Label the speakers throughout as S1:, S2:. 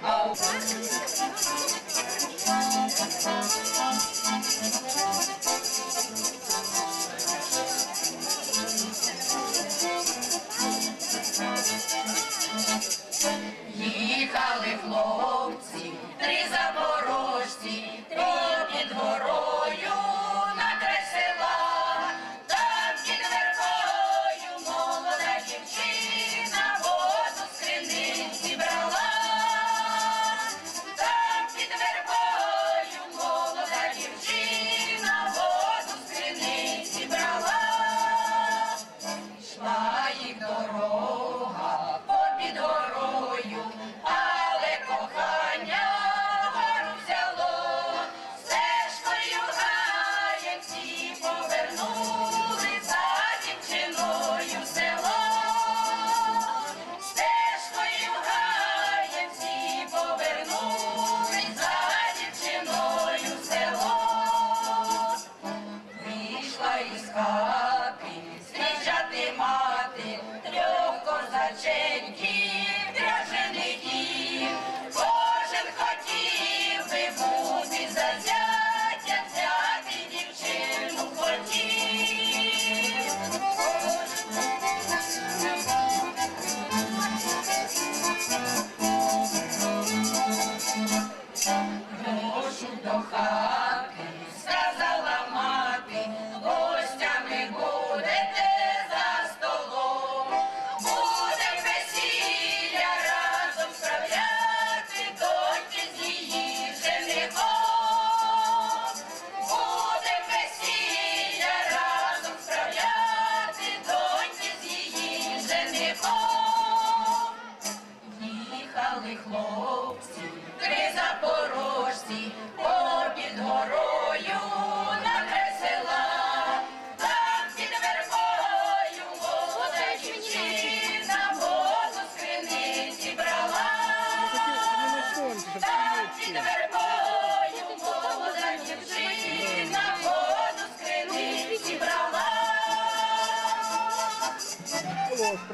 S1: а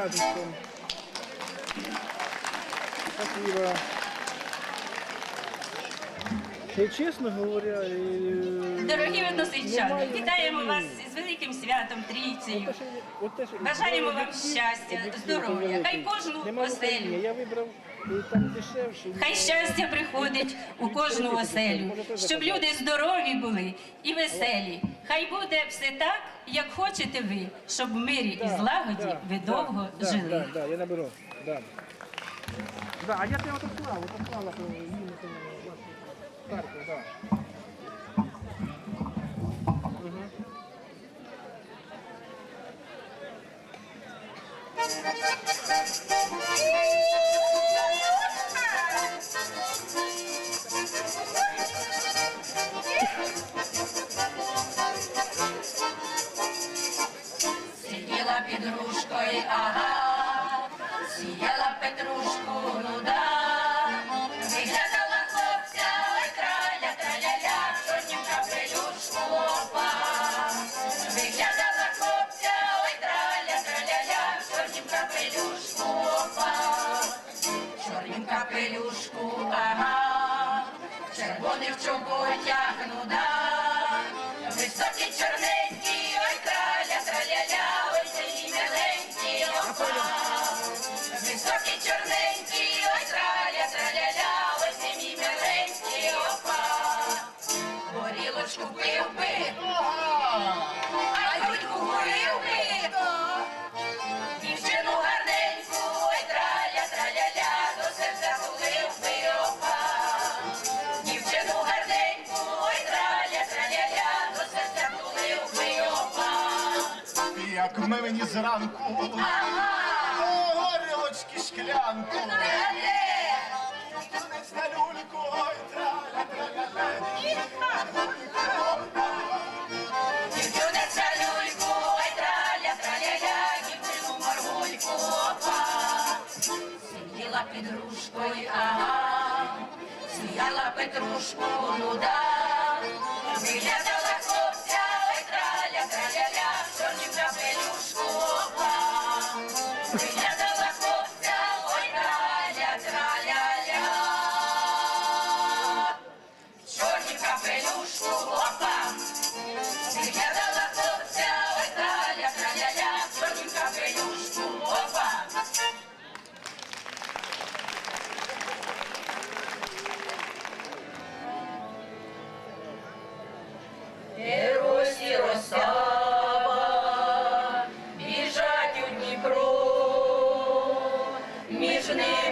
S2: Праздничком. Спасибо. І чесно говоря, і...
S3: Дорогі односельчани, вітаємо вас
S2: із
S3: з великим святом Трійцею. Бажаємо вам щастя, здоров'я. Хай кожну оселю. Хай щастя приходить у кожну оселю, щоб люди здорові були і веселі. Хай буде все так, як хочете ви, щоб в мирі і злагоді ви довго жили.
S2: Я наберу. А я тебе отослав, отослала по карту. Угу.
S1: Сиділа під ружкою, ага, сіяла петрушку, ну да, виглядала хлопця, краля, краля-ля, в чорнім капелюшку, опа. Виглядала хлопця, ой, краля, краля-ля, в чорнім капелюшку, опа. Чорнім капелюшку, ага, червоних чоботях, ну да, високі чорненькі, Високі чорненькі, ой, траля, траля-ля, ой, мій миленький опа. Горілочку пив би,
S4: Як ми мені зранку о, горілочки шклянку? Танець на люльку, ой, траля, траля,
S1: Дівчинця люльку, ой, траля, траля-ля, дівчину моргульку, опа. Сиділа під грушкою, ага, сміяла петрушку, ну да. Виглядала Krishna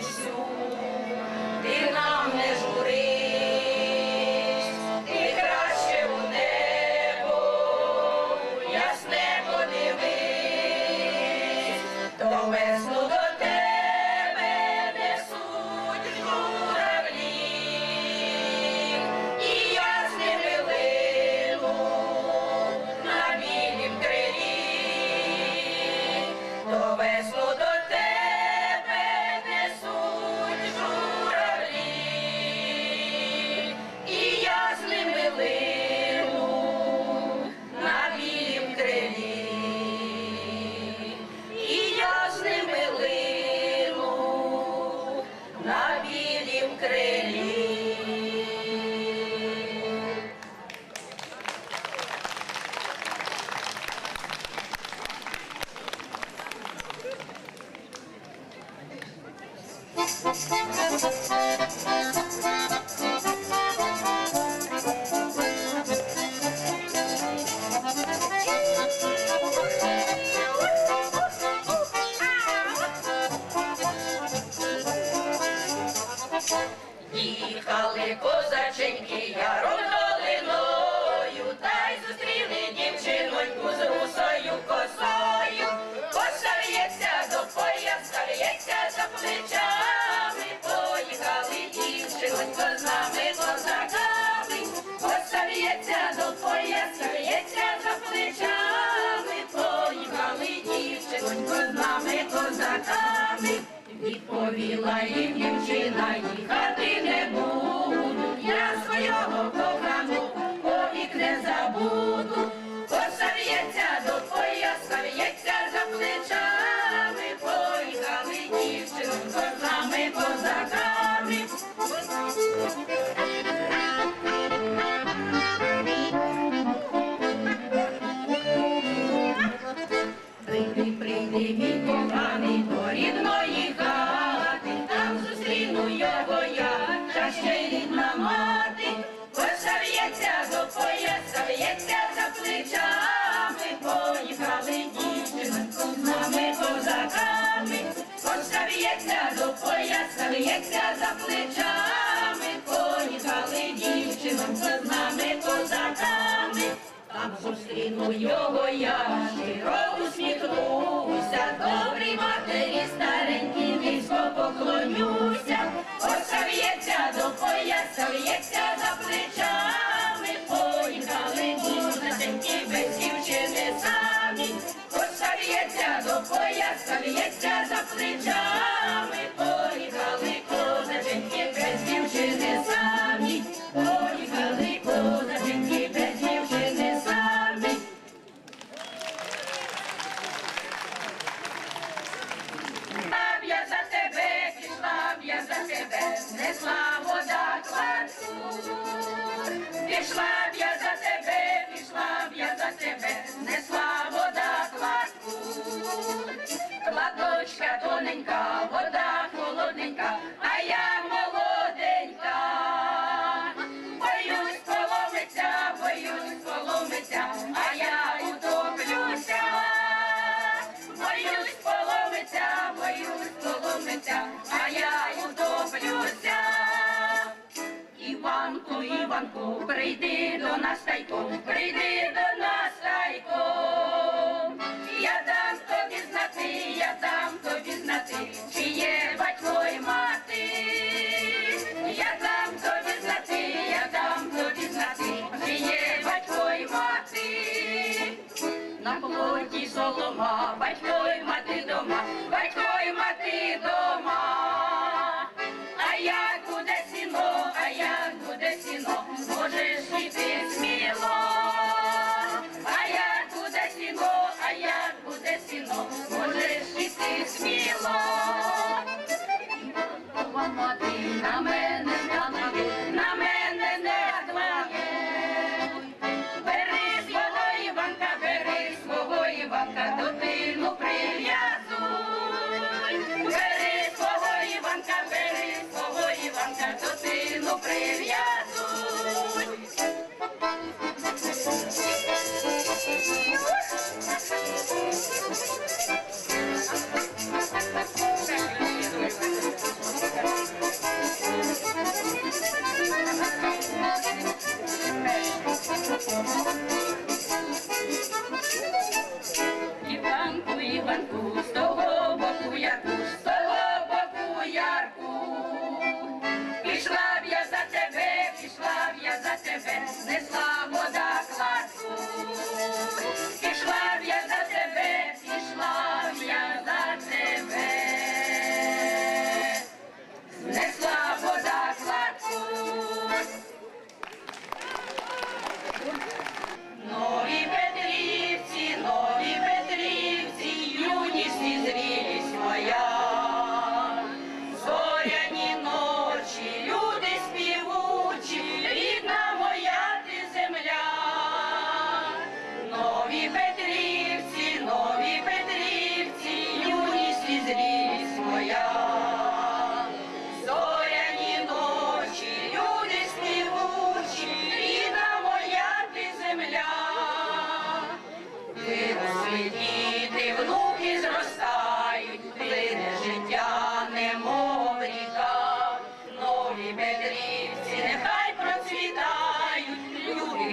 S1: so Thank you. хатами, відповіла їм дівчина, їхати не буду, я свого кохану повік не забуду. його до пояса, в'ється за плечами, поїхали дівчинку з нами козаками, Посав'ється до пояса, в'ється за плечами, поїхали дівчинку з нами козаками, там зустріну його я, щиро усміхнувся, добрій матері старі. Заб'ється за плечами, поїхали козаченьки, без дівчини самі, поїхали козаченьки, без дівчини самі. Слав я за тебе, пішла б я за тебе, несла вода кварту, пішла дочка тоненька, вода холодненька, а я молоденька, боюсь, поломиться, боюсь, поломиться. сміло, воно ти на мене глянули, на мене не глає. Бери свого Іванка, бери свого Іванка, дитину прив'язуй. Бери свого Іванка, бери свого Іванка, дитину прив'язуй. Thank you.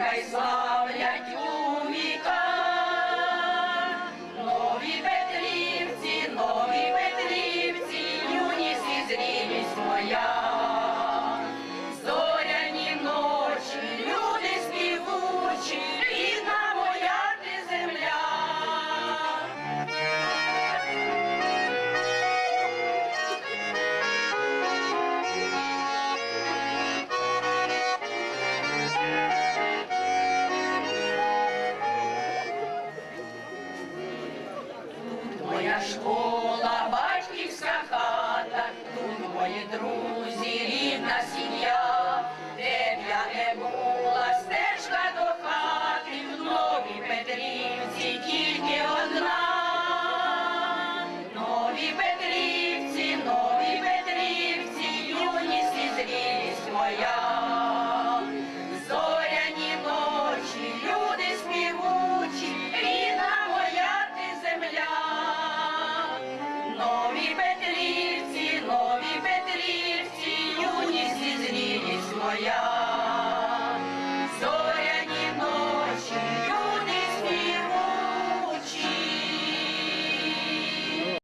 S1: нехай славлять.